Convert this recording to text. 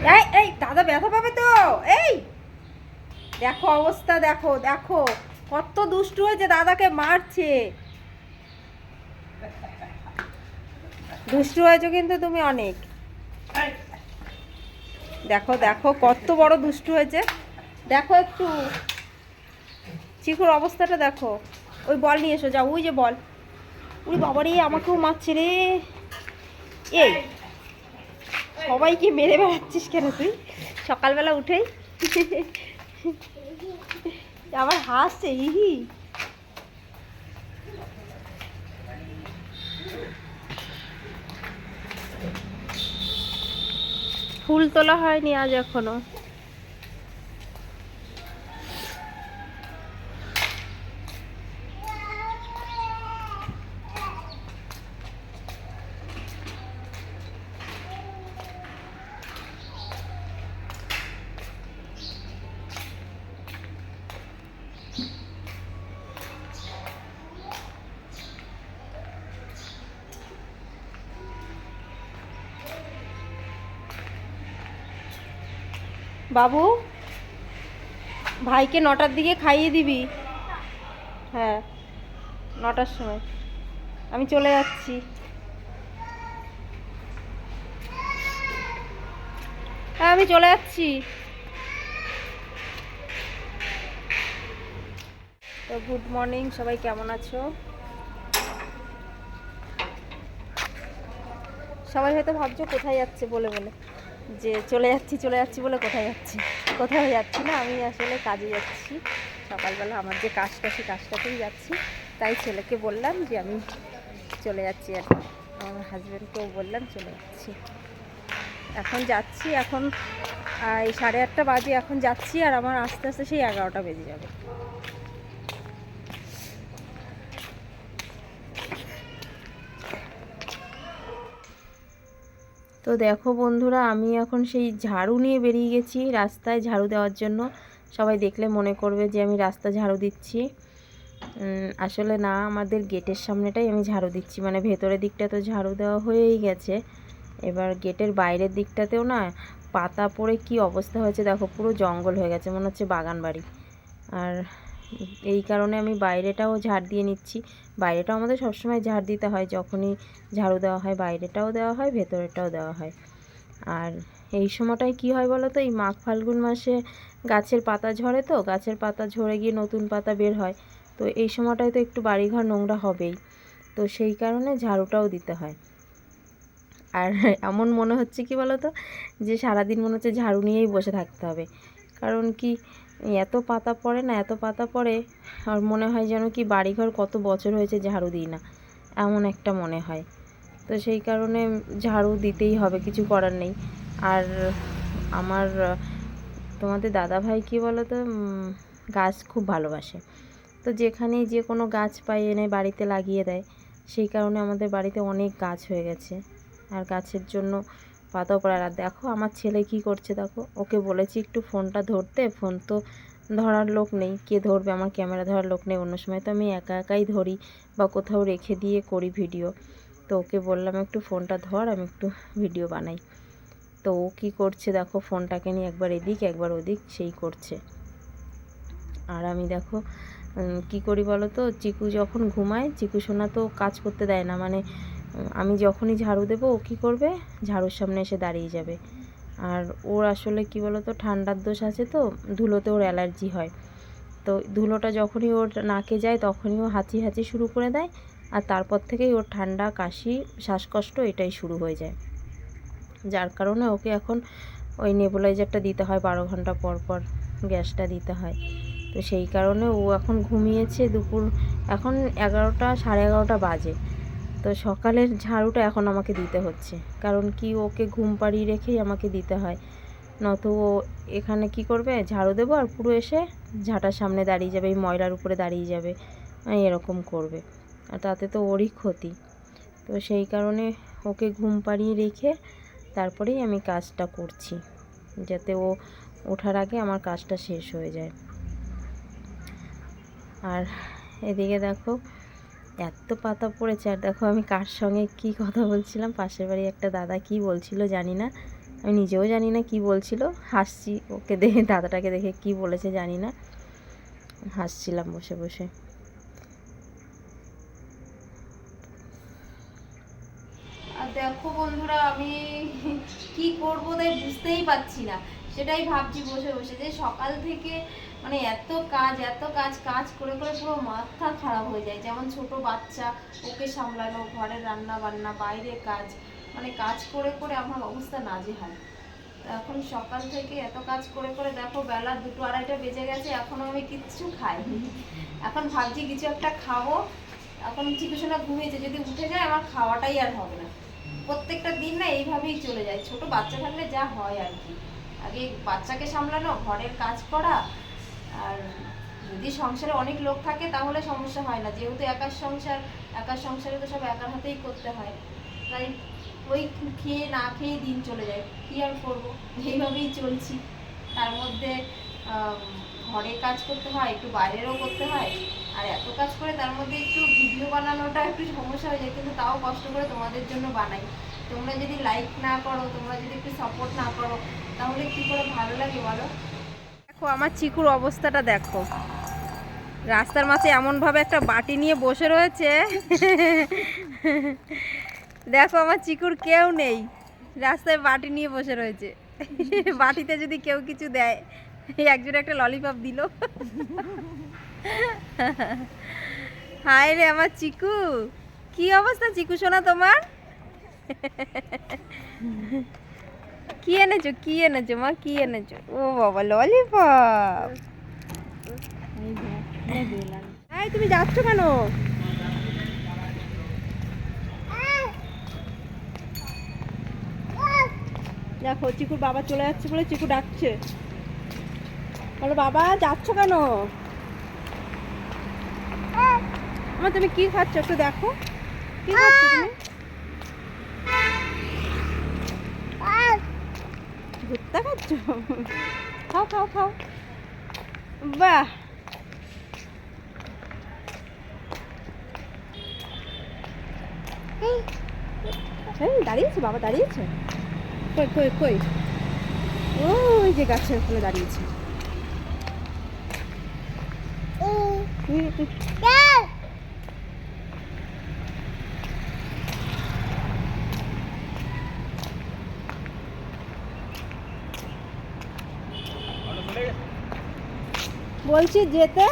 এই এই, দাদা ব্যথা পাবে তো? এই! দেখো অবস্থা, দেখো দেখো। কত দুষ্টু হয়েছে দাদাকে মারছে। দুষ্টু হয়েছো কিন্তু তুমি অনেক। দেখো দেখো, কত বড় দুষ্টু হয়েছে। দেখো একটু। চিকুর অবস্থাটা দেখো। ওই বল নিয়ে এসো, যাও, ওই যে বল। ওই বাবারে, আমাকেও মারছে রে। এই। সবাইকে মেরে বেড়াচ্ছিস কেন তুই? সকালবেলা উঠেই। আবার হাসছে, ইহি। ফুল তোলা হয়নি আজ এখনও। বাবু, ভাইকে নটার দিকে খাইয়ে দিবি। হ্যাঁ নটার সময়। আমি চলে যাচ্ছি। হ্যাঁ আমি চলে যাচ্ছি। তো গুড মর্নিং, সবাই কেমন আছো? সবাই হয়তো ভাবছ কোথায় যাচ্ছে বলে বলে। যে চলে যাচ্ছি চলে যাচ্ছি বলে কোথায় যাচ্ছি? কোথাও যাচ্ছি না, আমি আসলে কাজে যাচ্ছি। সকালবেলা আমার যে কাজটা, সেই কাজটাতেই যাচ্ছি। তাই ছেলেকে বললাম যে আমি চলে যাচ্ছি আর আমার হাজব্যান্ডকেও বললাম চলে যাচ্ছি। এখন যাচ্ছি, এখন এই সাড়ে আটটা বাজে, এখন যাচ্ছি আর আমার আস্তে আস্তে সেই এগারোটা বেজে যাবে। তো দেখো বন্ধুরা, আমি এখন সেই ঝাড়ু নিয়ে বেরিয়ে গেছি রাস্তায় ঝাড়ু দেওয়ার জন্য। সবাই দেখলে মনে করবে যে আমি রাস্তা ঝাড়ু দিচ্ছি। আসলে না, আমাদের গেটের সামনেটাই আমি ঝাড়ু দিচ্ছি। মানে ভেতরের দিকটা তো ঝাড়ু দেওয়া হয়েই গেছে। এবার গেটের বাইরের দিকটাতেও না পাতা পড়ে কি অবস্থা হয়েছে দেখো, পুরো জঙ্গল হয়ে গেছে, মনে হচ্ছে বাগান বাড়ি আর এই কারণে আমি বাইরেটাও ঝাড় দিয়ে নিচ্ছি। বাইরেটাও আমাদের সবসময় ঝাড় দিতে হয়, যখনই ঝাড়ু দেওয়া হয় বাইরেটাও দেওয়া হয়, ভেতরেটাও দেওয়া হয়। আর এই সময়টায় কি হয় বলো তো? এই মাঘ ফাল্গুন মাসে গাছের পাতা ঝরে তো, গাছের পাতা ঝরে গিয়ে নতুন পাতা বের হয়। তো এই সময়টায় তো একটু বাড়িঘর নোংরা হবেই। তো সেই কারণে ঝাড়ুটাও দিতে হয়। আর এমন মনে হচ্ছে কি বলো তো? যে সারাদিন মনে হচ্ছে ঝাড়ু নিয়েই বসে থাকতে হবে। কারণ কি এত পাতা পড়ে না, এত পাতা পড়ে, আর মনে হয় যেন কি বাড়িঘর কত বছর হয়েছে ঝাড়ু দিই না, এমন একটা মনে হয়। তো সেই কারণে ঝাড়ু দিতেই হবে, কিছু করার নেই। আর আমার, তোমাদের দাদা ভাই কী বলো তো গাছ খুব ভালোবাসে। তো যেখানেই যে কোনো গাছ পাই, এনে বাড়িতে লাগিয়ে দেয়, সেই কারণে আমাদের বাড়িতে অনেক গাছ হয়ে গেছে। আর গাছের জন্য পাতাও পড়ার আর দেখো আমার ছেলে কি করছে দেখো, ওকে বলেছি একটু ফোনটা ধরতে, ফোন তো ধরার লোক নেই, কে ধরবে? আমার ক্যামেরা ধরার লোক নেই। অন্য সময় তো আমি একা একাই ধরি বা কোথাও রেখে দিয়ে করি ভিডিও। তো ওকে বললাম, একটু ফোনটা ধর, আমি একটু ভিডিও বানাই। তো ও কী করছে দেখো, ফোনটাকে নিয়ে একবার এদিক, একবার ওদিক, সেই করছে। আর আমি দেখো কি করি বলো তো? চিকু যখন ঘুমায়, চিকু সোনা তো কাজ করতে দেয় না মানে আমি যখনই ঝাড়ু দেবো, ও কী করবে? ঝাড়ুর সামনে এসে দাঁড়িয়ে যাবে। আর ওর আসলে কি বলো তো ঠান্ডার দোষ আছে তো, ধুলোতে ওর অ্যালার্জি হয়। তো ধুলোটা যখনই ওর নাকে যায়, তখনই ও হাঁচি হাঁচি শুরু করে দেয়। আর তারপর থেকেই ওর ঠান্ডা, কাশি, শ্বাসকষ্ট এটাই শুরু হয়ে যায়। যার কারণে ওকে এখন ওই নেবুলাইজারটা দিতে হয় বারো ঘণ্টা পর পর, গ্যাসটা দিতে হয়। তো সেই কারণে ও এখন ঘুমিয়েছে দুপুর, এখন এগারোটা, সাড়ে এগারোটা বাজে। তো সকালের ঝাড়ুটা এখন আমাকে দিতে হচ্ছে। কারণ কি ওকে ঘুম পাড়িয়ে রেখেই আমাকে দিতে হয়। নয়তো ও এখানে কি করবে? ঝাড়ু দেবো আর পুরো এসে ঝাঁটার সামনে দাঁড়িয়ে যাবে, এই ময়লার উপরে দাঁড়িয়ে যাবে। এরকম করবে। আর তাতে তো ওরই ক্ষতি। তো সেই কারণে ওকে ঘুম পাড়িয়ে রেখে তারপরেই আমি কাজটা করছি। যাতে ও ওঠার আগে আমার কাজটা শেষ হয়ে যায়। আর এদিকে দেখো এত পাতা পড়েছে, আর দেখো আমি কার সঙ্গে কি কথা বলছিলাম? পাশের বাড়ি একটা দাদা কি বলছিল জানি না। আমি নিজেও জানি না কি বলছিল। হাসছি ওকে দেখে, দাদাটাকে দেখে কি বলেছে জানি না। হাসছিলাম বসে বসে। আর দেখো বন্ধুরা, আমি কি করব তাই বুঝতেই পারছি না। সেটাই ভাবছি বসে বসে যে সকাল থেকে মানে এত কাজ এত কাজ কাজ করে করে পুরো মাথা খারাপ হয়ে যায়। যেমন ছোট বাচ্চা, ওকে সামলানো, ঘরের রান্না বান্না বাইরে কাজ মানে কাজ করে করে আমার অবস্থা নাজেহাল। এখন সকাল থেকে এত কাজ করে করে দেখো বেলা দুটো আড়াইটা বেজে গেছে, এখনও আমি কিচ্ছু খাইনি। এখন ভাবছি কিছু একটা খাব। এখন চিকিৎসাটা ঘুমিয়েছে যদি উঠে যায় আমার খাওয়াটাই আর হবে না। প্রত্যেকটা দিন না এইভাবেই চলে যায়। ছোট বাচ্চা থাকলে যা হয় আর কি। আগে বাচ্চাকে সামলানো, ঘরের কাজ করা আর যদি সংসারে অনেক লোক থাকে, তাহলে সমস্যা হয় না। যেহেতু একার সংসার, একার সংসারে তো সব একার হাতেই করতে হয়। তাই ওই খেয়ে না খেয়ে দিন চলে যায়। কি আর করব? এইভাবেই চলছি। তার মধ্যে ঘরে কাজ করতে হয়, একটু বাইরেরও করতে হয়। আর এত কাজ করে তার মধ্যে একটু ভিডিও বানানোটা একটু সমস্যা হয়ে যায়, কিন্তু তাও কষ্ট করে তোমাদের জন্য বানাই। তোমরা যদি লাইক না করো, তোমরা যদি একটু সাপোর্ট না করো, তাহলে কি করে ভালো লাগে বলো? দেখো আমার চিকুর অবস্থাটা দেখো। রাস্তার মাঝে এমনভাবে একটা বাটি নিয়ে বসে রয়েছে। দেখো আমার চিকুর কেউ নেই। রাস্তায় বাটি নিয়ে বসে রয়েছে। বাটিতে যদি কেউ কিছু দেয়, একজন একটা ললিপপ দিল। হায় রে আমার চিকু, কি অবস্থা চিকু শোনা তোমার? কি এনেছো কি এনেছো, মা, কি এনেছো? ও বাবা ললিপপ এই তুমি যাচ্ছ কেন? দেখো, চিকুর বাবা চলে যাচ্ছে বলে চিকু ডাকছে। বলো, বাবা, যাচ্ছ কেন? আমার তুমি কি খাচ্ছ একটু দেখো। কি খাচ্ছ তুমি? ভুট্টা খাচ্ছ খাও খাও খাও। বাহ! দাঁড়িয়েছে বাবা দাঁড়িয়েছে। কই কই কই? ওই যে গাছের ওখানে দাঁড়িয়েছে। বলছি যেতে